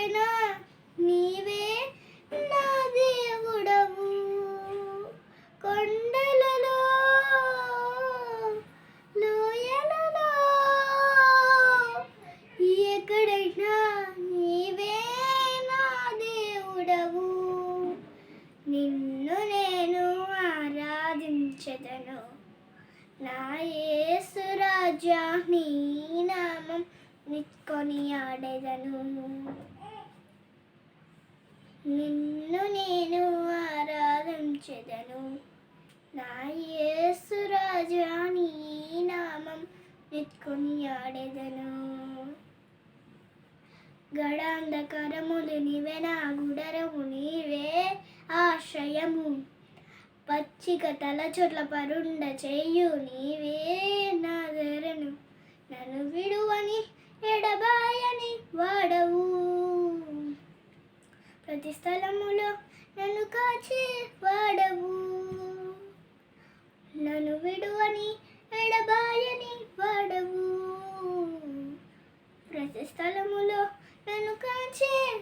నాయనా నీవే నా దేవుడవు. కొండలలో లోయలలో ఎక్కడైనా నీవే నా దేవుడవు. నిన్ను నేను ఆరాధించదను. నా యేసు రాజా నీ నామం నిత్కొని ఆడేదను నిన్ను నేను ఆరాధించెదను నా యేసు రాజా నీ నామం నిత్కొని ఆడెదను. గడాంధకరములు నీవే నా గుడరము నీవే ఆశ్రయము. పచ్చిక తల చోట్ల పరుండ చెయ్యు నీవే నా ధరను నన్ను విడువని ఎడబాయని వాడవు ప్రతి స్థలములో నన్ను కాచే వాడవు నన్ను విడువని ఎడబాయని వాడవు. ప్రతి స్థలములో నన్ను కాచే